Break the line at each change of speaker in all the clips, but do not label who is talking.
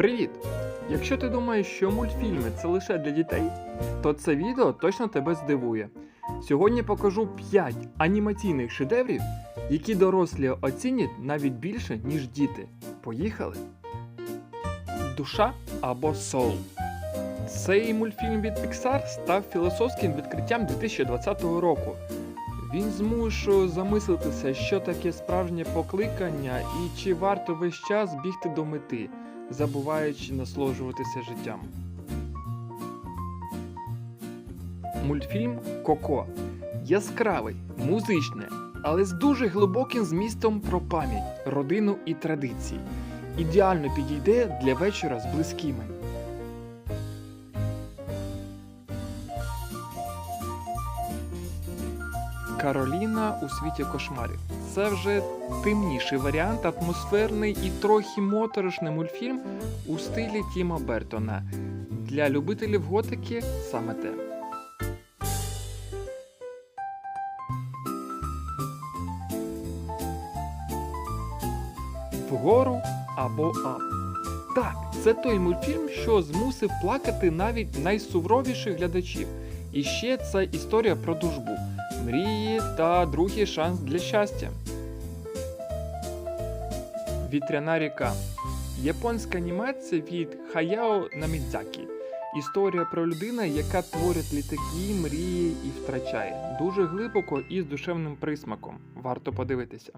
Привіт! Якщо ти думаєш, що мультфільми це лише для дітей, то це відео точно тебе здивує. Сьогодні покажу 5 анімаційних шедеврів, які дорослі оцінять навіть більше, ніж діти. Поїхали! Душа або Soul. Цей мультфільм від Pixar став філософським відкриттям 2020 року. Він змушує замислитися, що таке справжнє покликання і чи варто весь час бігти до мети, забуваючи насолоджуватися життям. Мультфільм Коко яскравий, музичний, але з дуже глибоким змістом про пам'ять, родину і традиції. Ідеально підійде для вечора з близькими. Кароліна у світі кошмарів. Це вже темніший варіант, атмосферний і трохи моторошний мультфільм у стилі Тіма Бертона. Для любителів готики саме те. Вгору або ап. Так, це той мультфільм, що змусив плакати навіть найсуворіших глядачів. І ще це історія про дружбу, мрії та другий шанс для щастя. Вітряна ріка. Японська анімація від Хаяо Намідзакі. Історія про людину, яка творить літаки, мріє і втрачає. Дуже глибоко і з душевним присмаком. Варто подивитися.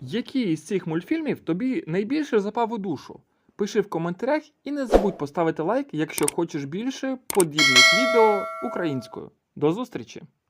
Який із цих мультфільмів тобі найбільше запав у душу? Пиши в коментарях і не забудь поставити лайк, якщо хочеш більше подібних відео українською. До зустрічі!